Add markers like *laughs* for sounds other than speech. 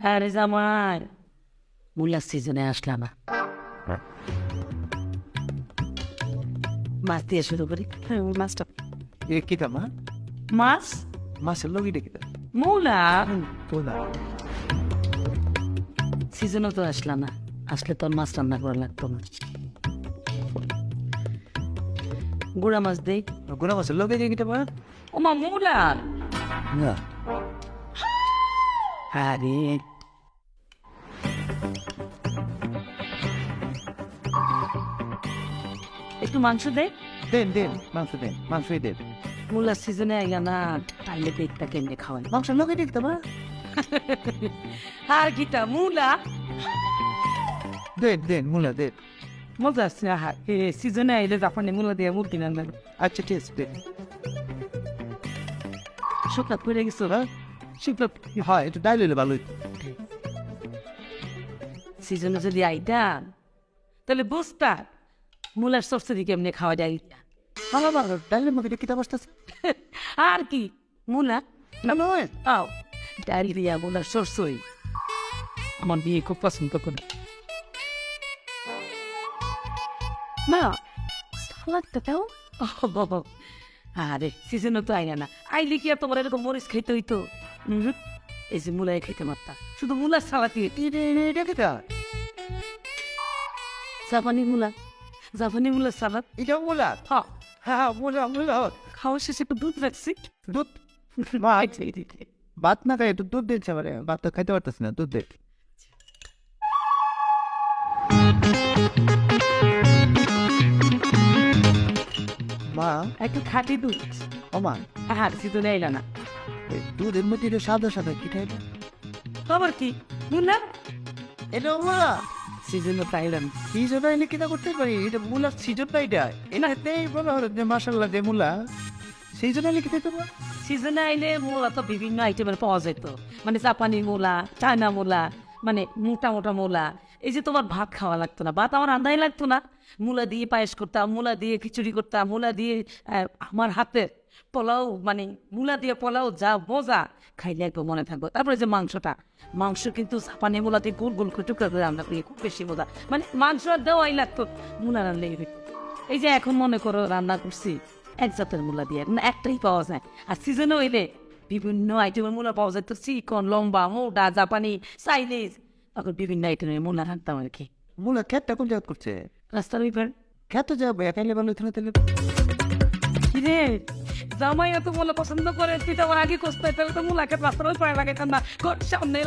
আরে জামাই মূলার সিজনে আসলা না মাছ দিয়ে শুরু করি হ্যাঁ মাছটা এ কিতা মা মাছ মাছের লগিটা কিতা মূলা তোলা সিজনও তো আসলা না আসলে তোর মাছ রান্না করা লাগতো না গুড়া মাছ দেই গুড়া মাছের লগে কিতা মা ওমা মূলা না আরে একটু মাংস দে। দেন দেন মাংস দেন মাংসই দেন। মূলার সিজনে আইয়া না তাইলে পেটটা কেমনে খাওয়াই মাংসের লগে যে কিতা মা। আর কিটা মূলা। দেন দেন মুলা দেন। মজা আসছে আহা। এ সিজনে আইলে জাপানি মূলা দিয়ে মুরগি রান্না আচ্ছা ঠিক আছে দেন। শুকনা পড়ে গেছো? হ্যাঁ। শুকনা হয় একটু ডাইল হইলে ভালো সিজনে যদি আইতা তাহলে বুঝতা মূলার সরসরি কেমনে খাওয়া যায়? ভালো ভালো ডাইলের মধ্যে কিতা বসতেছে *laughs* আর কি মূলা? না নয় আও ডায়রিয়া মূলার সরসই আমার বিয়ে খুব পছন্দ করে। মা সালাদটা দাও। ও বাবা। আরে সিজনও তো আইনা না। আইলে কি আর তোমার এরকম মরিচ খাইতে হইতো? এই যে মূলাই খাইতে পারতা শুধু মূলার সালাতি এটা কিতা জাপানি মূলা। জাপানি মূলার সালাদ। এটা মুলা? হ্যাঁ। হ্যাঁ মুলা মুলা। খাওয়া শেষে একটু দুধ রাখছি। দুধ? ভাত না খাই একটু দুধ দিচ্ছে আমার। ভাত তো খাইতে পারতেছি না দুধ দে। মা। একটু খাঁটি দুধ। ও মা। আর সিজনে আইলা না। এই দুধের মধ্যে এটা সাদা সাদা কি খাইবে? খবর কি? মূলা এটা মুলা সিজনে তো আইলা না কি জন্য এনে কিনা করতে পারি? এটা মুলার সিজন না এটা। এনাতেই বলা হলো যে মাসাল্লাহ যে মুলা। সেই জন্য এনে খেতে পারব সিজনে আইলে মূলা তো বিভিন্ন আইটেমের পাওয়া যেত মানে জাপানি মূলা চায়না মূলা মানে মোটা মোটা মূলা এই যে তোমার ভাত খাওয়া লাগতো না, ভাত আমার আন্দাই লাগতো না। মূলা দিয়ে পায়েস করতাম, মূলা দিয়ে খিচুড়ি করতাম, মূলা দিয়ে আমার হাতে পোলাও মানে মূলা দিয়ে পোলাও যা মজা, খাইলে একটু মনে থাকব। তারপরে যে মাংসটা, মাংস কিন্তু জাপানি মূলা দিয়ে গোল গোল করে টুকরা করে রান্না করি, খুব বেশি মজা। মানে মাংস দেওয়াই লাগতো, মূলা রান্নাই এই যে এখন মনে করো রান্না করছি, এক জাতের মূলা দিয়ে একটাই পাওয়া যায়। আর সিজনে হইলে বিভিন্ন আইটেমের মূলা পাওয়া যায়, তো চিকন, লম্বা মোটা জাপানি, চাইনিজ তখন বিভিন্ন আইটেমে মূলা রাখতাম আর কি মুলা খেতটা কোন জায়গা করছে রাস্তার ওই পার খেত যাব একাইলে ভালো হইতো না তাহলে কিরে জামাই এত মূলা পছন্দ করে তুই তো আমার আগে কষ্ট তাহলে তো মূলাকে রাস্তার ওই পারে লাগাইতাম না ঘর সামনে